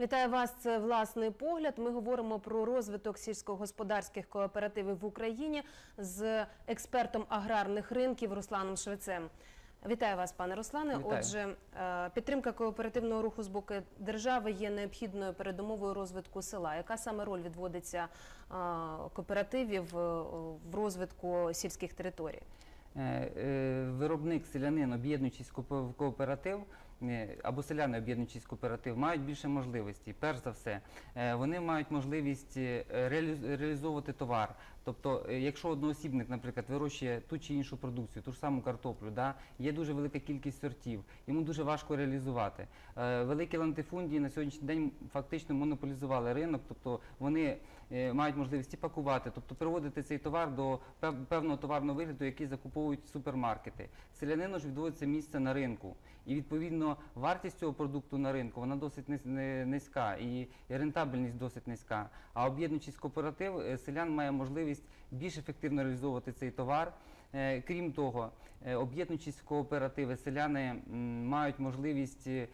Вітаю вас. Це власний погляд. Ми говоримо про розвиток сільськогосподарських кооперативів в Україні з експертом аграрних ринків Русланом Швецем. Вітаю вас, пане Руслане. Вітаю. Отже, е, підтримка кооперативного руху з боку держави є необхідною передумовою розвитку села. Яка саме роль відводиться е, кооперативів е, в розвитку сільських територій? Виробник, селянин, об'єднуючись в кооператив, або селяни, об'єднуючись в кооператив, мають більше можливостей. Перш за все, е, вони мають можливість е, реалізовувати товар. Тобто, е, якщо одноосібник, наприклад, вирощує ту чи іншу продукцію, ту ж саму картоплю, да, є дуже велика кількість сортів, йому дуже важко реалізувати. Е, Великі лантифундії на сьогоднішній день фактично монополізували ринок, тобто вони е, мають можливість і пакувати, тобто приводити цей товар до певного товарного вигляду, який закуповують супермаркети. Селянину ж відводиться місце на ринку, і відповідно вартість цього продукту на ринку вона досить низ- низька і рентабельність досить низька. А об'єднуючись кооператив, селян має можливість більш ефективно реалізовувати цей товар. Е, Крім того, е, об'єднуючись в кооперативи, селяни мають можливість е,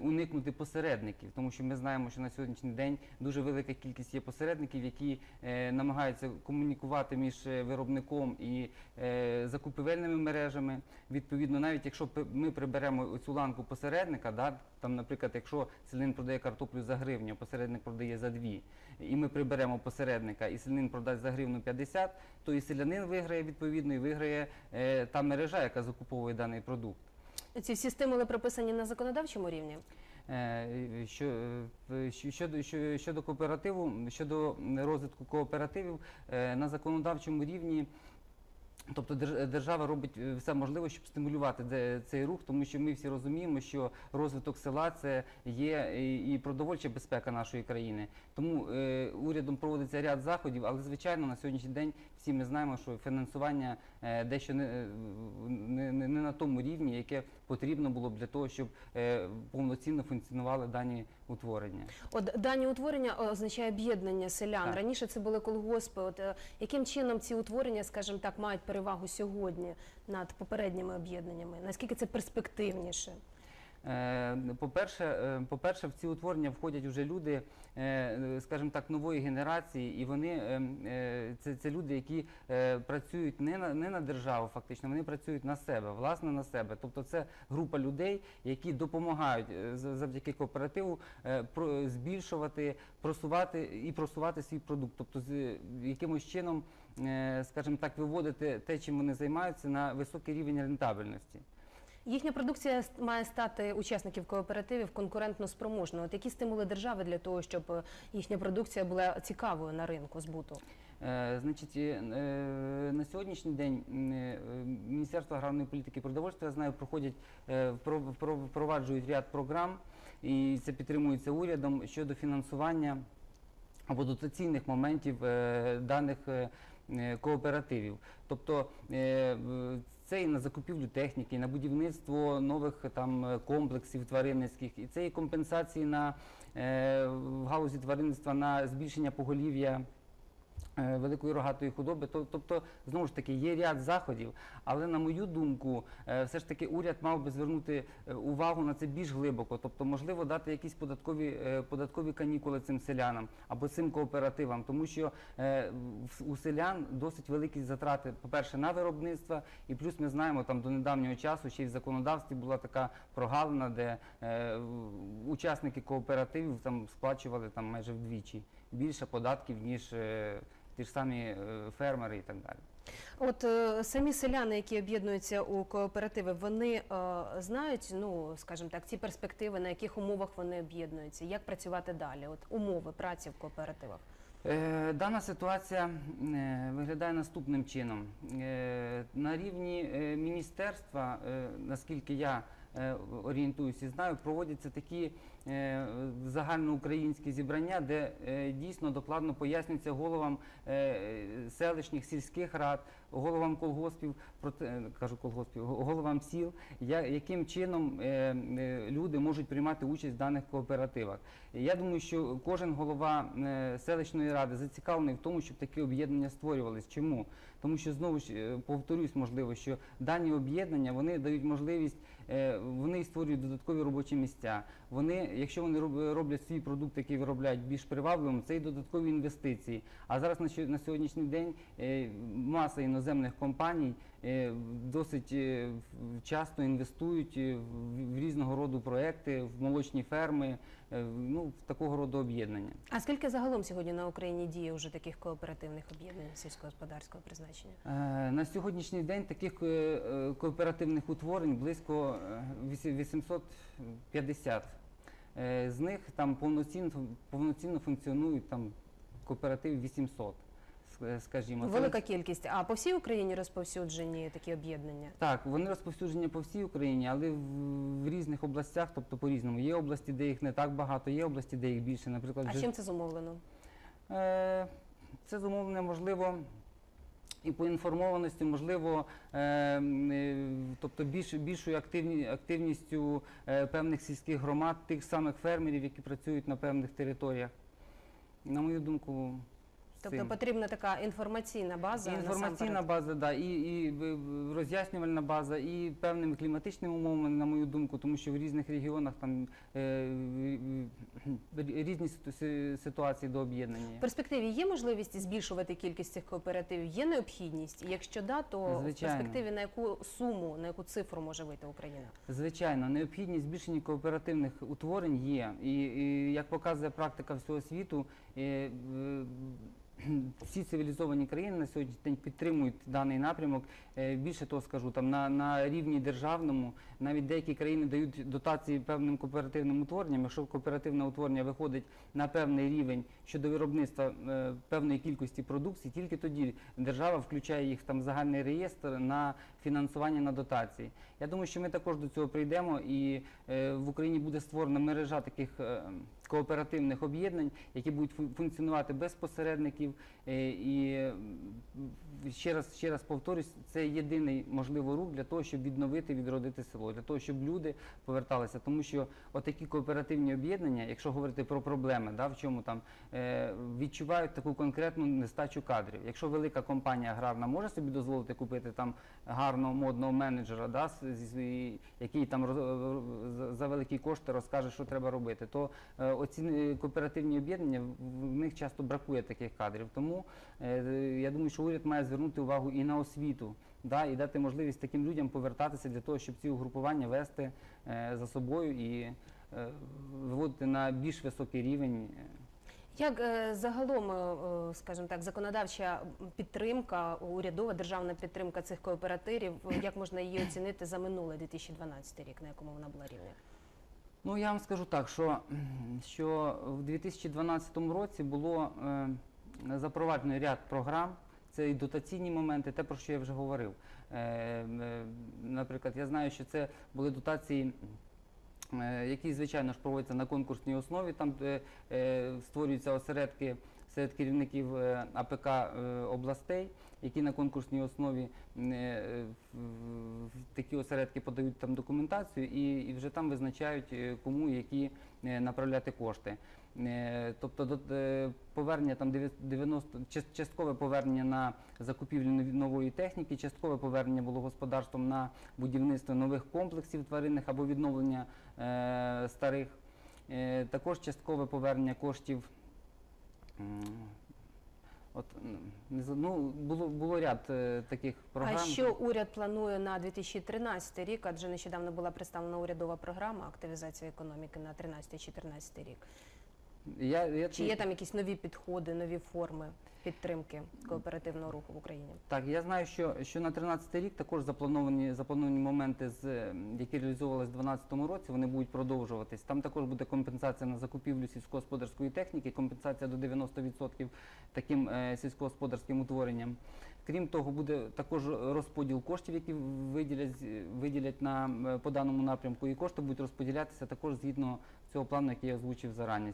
уникнути посередників, тому що ми знаємо, що на сьогоднішній день дуже велика кількість є посередників, які е, намагаються комунікувати між е, виробником і е, закупівельними мережами. Відповідно, навіть якщо ми приберемо цю ланку посередника, там, наприклад, якщо селянин продає картоплю за гривню, а посередник продає за дві, і ми приберемо посередника, і селянин продасть за гривну 50, то і селянин виграє відповідно, і виграє та мережа, яка закуповує даний продукт. Ці всі стимули прописані на законодавчому рівні. Е, Що, е, щодо, що- щодо кооперативу, щодо розвитку кооперативів е, на законодавчому рівні. Тобто держ- держава робить е, все можливе, щоб стимулювати цей рух, тому що ми всі розуміємо, що розвиток села це є і продовольча безпека нашої країни. Тому е, урядом проводиться ряд заходів, але звичайно на сьогоднішній день всі ми знаємо, що фінансування е, дещо е, не, не, не на тому рівні, яке потрібно було б для того, щоб е, повноцінно функціонували дані утворення. От дані утворення означає об'єднання селян. Так. Раніше це були колгоспи. От е, яким чином ці утворення, скажімо так, мають перевагу сьогодні над попередніми об'єднаннями? Наскільки це перспективніше? Е, По-перше, е, по-перше, в ці утворення входять вже люди, е, скажімо так, нової генерації, і вони це, це люди, які працюють не на не на державу, фактично, вони працюють на себе, власне на себе. Тобто це група людей, які допомагають завдяки кооперативу збільшувати, просувати і просувати свій продукт, тобто з якимось чином, скажімо так, виводити те, чим вони займаються, на високий рівень рентабельності. Їхня продукція має стати учасників кооперативів конкурентно спроможною. От які стимули держави для того, щоб е, їхня продукція була цікавою на ринку збуту? Е, Значить, е, на сьогоднішній день Міністерство аграрної політики і продовольства, я знаю, проходять, впро- впро- впроваджують ряд програм, і це підтримується урядом щодо фінансування або дотаційних моментів даних кооперативів. Тобто це і на закупівлю техніки, і на будівництво нових е, там е, комплексів тваринницьких, і це і компенсації на е, в галузі тваринництва на збільшення поголів'я. Е, Великої рогатої худоби, тобто знову ж таки є ряд заходів, але на мою думку, е, все ж таки уряд мав би звернути е, увагу на це більш глибоко. Тобто, можливо, дати якісь податкові податкові канікули цим селянам або цим кооперативам, тому що у селян досить великі затрати, по-перше, на виробництво, і плюс ми знаємо, там до недавнього часу ще й в законодавстві була така прогалина, де учасники кооперативів там сплачували там майже вдвічі більше податків, ніж ті ж самі е, фермери і так далі. От е, самі селяни, які об'єднуються у кооперативи, вони е, знають, ну скажімо так, ці перспективи, на яких умовах вони об'єднуються, як працювати далі? От умови праці в кооперативах. Е, Дана ситуація е, виглядає наступним чином. Е, На рівні е, міністерства, е, наскільки я е, орієнтуюся і знаю, проводяться такі загальноукраїнські зібрання, де е, дійсно докладно пояснюється головам е, селищних сільських рад, головам колгоспів, е, кажу колгоспів, головам сіл, яким чином е, е, люди можуть приймати участь в даних кооперативах. Я думаю, що кожен голова е, селищної ради зацікавлений в тому, щоб такі об'єднання створювались. Чому? Тому що знову ж е, повторюсь, можливо, що дані об'єднання вони дають можливість, е, вони створюють додаткові робочі місця, вони, якщо вони роб- роблять свій продукт, який виробляють більш привабливим, це і додаткові інвестиції. А зараз на сьо- на сьогоднішній день е, маса іноземних компаній е, досить е, часто інвестують в різного роду проекти, в молочні ферми, ну в такого роду об'єднання. А скільки загалом сьогодні на Україні діє вже таких кооперативних об'єднань сільськогосподарського призначення? На сьогоднішній день таких кооперативних утворень близько е, вісі- 850. Е, З них там повноцінно, повноцінно функціонують там кооператив 800, ск- скажімо. Це Велика кількість. А по всій Україні розповсюджені такі об'єднання? Так, вони розповсюджені по всій Україні, але в, в різних областях, тобто по-різному. Є області, де їх не так багато, є області, де їх більше. Наприклад, А вже- чим це зумовлено? Е, Це зумовлено, можливо, і по інформованості, можливо, е, е, тобто більш, більшою активні, активністю е, певних сільських громад, тих самих фермерів, які працюють на певних територіях. На мою думку, Тобто цим. потрібна така інформаційна база. І інформаційна база, да, і, і роз'яснювальна база, і певними кліматичними умовами, на мою думку, тому що в різних регіонах там е, різні ситуації до об'єднання. В перспективі є можливість збільшувати кількість цих кооперативів? Є необхідність? Якщо да, то Звичайно. в перспективі на яку суму, на яку цифру може вийти Україна? Звичайно, необхідність збільшення кооперативних утворень є. І, і як показує практика всього світу, е, всі цивілізовані країни на сьогоднішній день підтримують даний напрямок. Е, Більше того скажу, там на, на рівні державному навіть деякі країни дають дотації певним кооперативним утворенням. Якщо кооперативне утворення виходить на певний рівень щодо виробництва е, певної кількості продукції, тільки тоді держава включає їх там в загальний реєстр на фінансування на дотації. Я думаю, що ми також до цього прийдемо, і е, в Україні буде створена мережа таких е, кооперативних об'єднань, які будуть функціонувати без посередників. Е, і ще раз, ще раз повторюсь, це єдиний можливо рух для того, щоб відновити, відродити село, для того, щоб люди поверталися. Тому що отакі кооперативні об'єднання, якщо говорити про проблеми, да, в чому там відчувають таку конкретну нестачу кадрів. Якщо велика компанія аграрна може собі дозволити купити там гарного модного менеджера, да, який там роз- за- за великі кошти розкаже, що треба робити, то е, оці е, кооперативні об'єднання в- них часто бракує таких кадрів. Тому е, я думаю, що уряд має звернути увагу і на освіту, да, і дати можливість таким людям повертатися для того, щоб ці угрупування вести е, за собою і е, виводити на більш високий рівень. Як е, загалом, е, е, скажімо так, законодавча підтримка, урядова державна підтримка цих кооперативів, як можна її оцінити за минулий 2012 рік, на якому вона була рівні? Ну я вам скажу так, що, що в 2012 році було е, запроваджено ряд програм. Це і дотаційні моменти, те, про що я вже говорив. Е, е, наприклад, я знаю, що це були дотації, е, які, звичайно ж, проводяться на конкурсній основі, там е, створюються осередки серед керівників е, АПК областей, які на конкурсній основі в- такі осередки подають там документацію і, вже там визначають, кому які направляти кошти. Тобто повернення там дев'я- 90, часткове повернення на закупівлю нової техніки, часткове повернення було господарством на будівництво нових комплексів тваринних або відновлення старих. Е, Також часткове повернення коштів. От ну, було, було ряд е, таких програм. А що уряд планує на 2013 рік? Адже нещодавно була представлена урядова програма активізації економіки на 13-14 рік. Я, я, Чи є там якісь нові підходи, нові форми підтримки кооперативного руху в Україні? Так, я знаю, що, що на 13 рік також заплановані, заплановані моменти, з, які реалізовувалися в 2012 році, вони будуть продовжуватись. Там також буде компенсація на закупівлю сільськогосподарської техніки, компенсація до 90% таким е, сільськогосподарським утворенням. Крім того, буде також розподіл коштів, які виділять, виділять на, по даному напрямку, і кошти будуть розподілятися також згідно цього плану, який я озвучив зарані,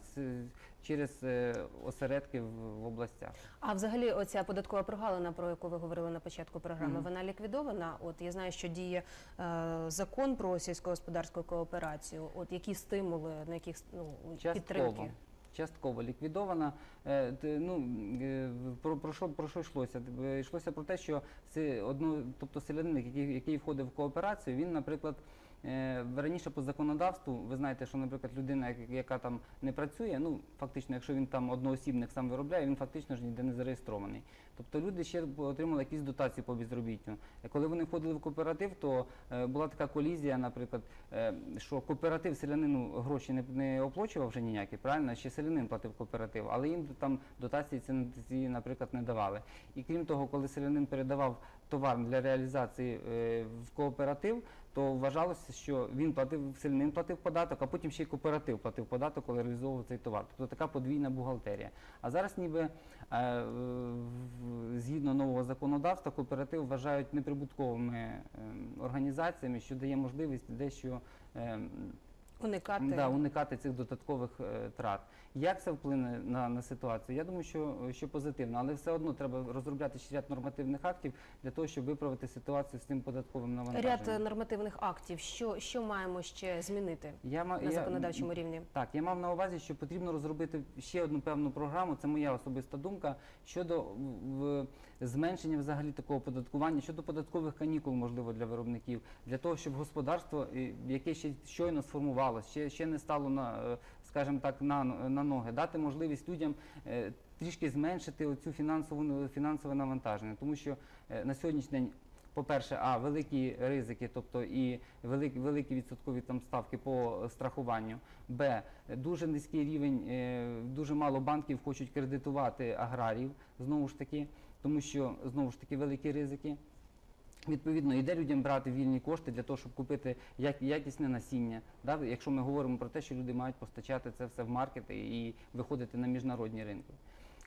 через е, осередки в, областях. А взагалі, оця податкова прогалина, про яку ви говорили на початку програми, Мгм. вона ліквідована. От я знаю, що діє е, закон про сільськогосподарську кооперацію. От які стимули, на яких ну, Частково. підтримки? Частково ліквідована. Е, ну, е, про, про, що, про що йшлося? Е, Йшлося про те, що одну, тобто селянин, який, який входив в кооперацію, він, наприклад, раніше по законодавству, ви знаєте, що, наприклад, людина, яка там не працює, ну фактично, якщо він там одноосібник сам виробляє, він фактично ж ніде не зареєстрований. Тобто люди ще отримали якісь дотації по безробіттю. Е, Коли вони входили в кооператив, то е, була така колізія, наприклад, е, що кооператив селянину гроші не, оплачував вже ніякі, правильно? Ще селянин платив кооператив, але їм там дотації ці, ці, наприклад, не давали. І крім того, коли селянин передавав товар для реалізації е, в кооператив, то вважалося, що він платив селянин платив податок, а потім ще й кооператив платив податок, коли реалізовував цей товар. Тобто така подвійна бухгалтерія. А зараз ніби е, згідно нового законодавства кооператив вважають неприбутковими е, організаціями, що дає можливість дещо Уникати. да, уникати цих додаткових е, трат. Як це вплине на, на ситуацію? Я думаю, що, що позитивно, але все одно треба розробляти ще ряд нормативних актів для того, щоб виправити ситуацію з цим податковим навантаженням. Ряд е, нормативних актів. Що, що маємо ще змінити Я, на я- законодавчому рівні? Так, я мав на увазі, що потрібно розробити ще одну певну програму. Це моя особиста думка щодо в, зменшення взагалі такого податкування, щодо податкових канікул, можливо, для виробників, для того, щоб господарство, яке ще щойно сформувалося, ще, ще не стало на, е, скажімо так, на, на ноги, дати можливість людям. е, Трішки зменшити оцю фінансову фінансове навантаження, тому що е, на сьогоднішній день по-перше, а великі ризики, тобто і великі, великі відсоткові там ставки по страхуванню. Б. Дуже низький рівень, е, дуже мало банків хочуть кредитувати аграрів, знову ж таки, тому що знову ж таки великі ризики. Відповідно, йде людям брати вільні кошти для того, щоб купити якісне насіння. Да? Якщо ми говоримо про те, що люди мають постачати це все в маркети і виходити на міжнародні ринки.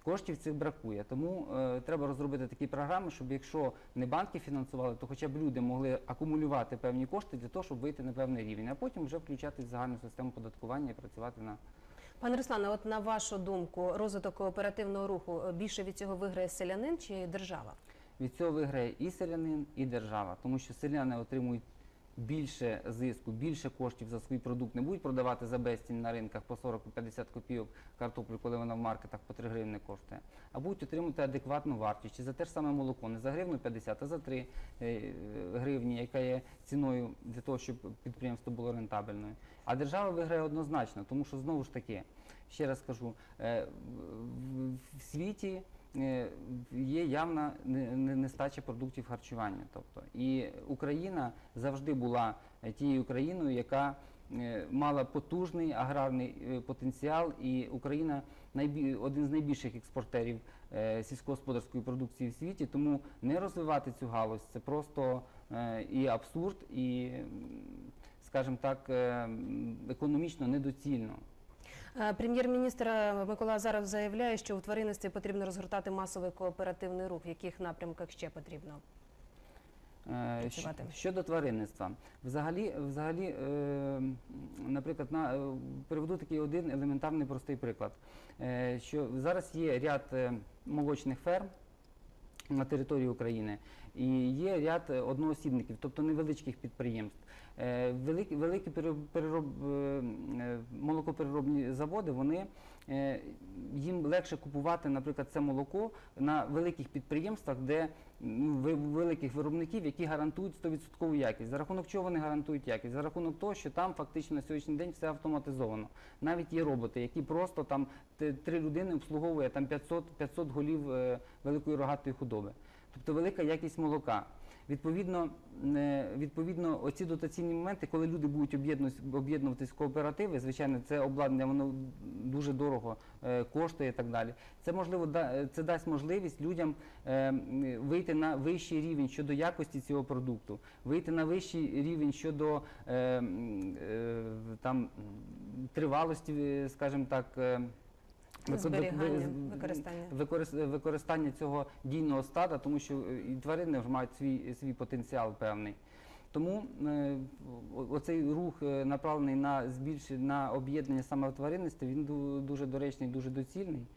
Коштів цих бракує, тому е, треба розробити такі програми, щоб якщо не банки фінансували, то хоча б люди могли акумулювати певні кошти для того, щоб вийти на певний рівень, а потім вже включати в загальну систему податкування і працювати на Пане Руслане, от на вашу думку, розвиток кооперативного руху більше від цього виграє селянин чи держава? Від цього виграє і селянин, і держава, тому що селяни отримують більше зиску, більше коштів за свій продукт, не будуть продавати за безцінь на ринках по 40-50 копійок картоплю, коли вона в маркетах по 3 гривні коштує, а будуть отримувати адекватну вартість. Чи за те ж саме молоко, не за гривну 50, а за 3 е, гривні, яка є ціною для того, щоб підприємство було рентабельною. А держава виграє однозначно, тому що знову ж таки, ще раз кажу, е, в- світі є явна не- не- нестача продуктів харчування. Тобто, і Україна завжди була е, тією країною, яка е, мала потужний аграрний е, потенціал, і Україна один з найбільших експортерів е, сільськогосподарської продукції в світі. Тому не розвивати цю галузь це просто е, і абсурд, і, скажімо так, е, економічно недоцільно. Е, Прем'єр-міністр е, Микола Азаров заявляє, що у тваринництві потрібно розгортати масовий кооперативний рух. В яких напрямках ще потрібно? Е, працювати. Щодо тваринництва, взагалі, взагалі, наприклад, на приведу такий один елементарний простий приклад. Що зараз є ряд молочних ферм на території України і є ряд е, одноосібників, тобто невеличких підприємств. Е, Великі, великі пере- перероб, е, молокопереробні заводи, вони їм легше купувати, наприклад, це молоко на великих підприємствах, де ну, великих виробників, які гарантують 100% якість. За рахунок чого вони гарантують якість? За рахунок того, що там фактично на сьогоднішній день все автоматизовано. Навіть є роботи, які просто там три людини обслуговує там 500, 500 голів великої рогатої худоби. Тобто велика якість молока. Відповідно, е, відповідно, оці дотаційні моменти, коли люди будуть об'єднуватись- в кооперативи, звичайно, це обладнання воно дуже дорого е, коштує і так далі. Це можливо да- це дасть можливість людям е, вийти на вищий рівень щодо якості цього продукту, вийти на вищий рівень щодо е, е, там тривалості, е, скажімо так. Зберігання, використання. використ- використання цього дійного стада, тому що і тварини вже мають свій, свій потенціал певний. Тому е, оцей рух е, направлений на збільшення на об'єднання саме в він дуже доречний, дуже доцільний.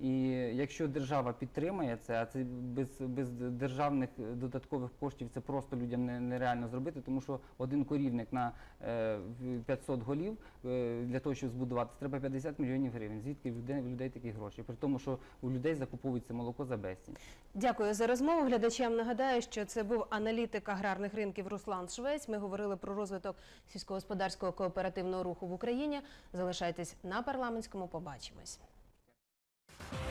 І якщо держава підтримає це, а це без, без державних е, додаткових коштів це просто людям не- нереально зробити, тому що один корівник на е, 500 голів е, для того, щоб збудувати, треба 50 мільйонів гривень. Звідки в людей, в людей такі гроші? При тому, що у людей закуповується молоко за безцінь. Дякую за розмову. Глядачам нагадаю, що це був аналітик аграрних ринків Руслан Швець. Ми говорили про розвиток сільськогосподарського кооперативного руху в Україні. Залишайтесь на парламентському. Побачимось. Yeah.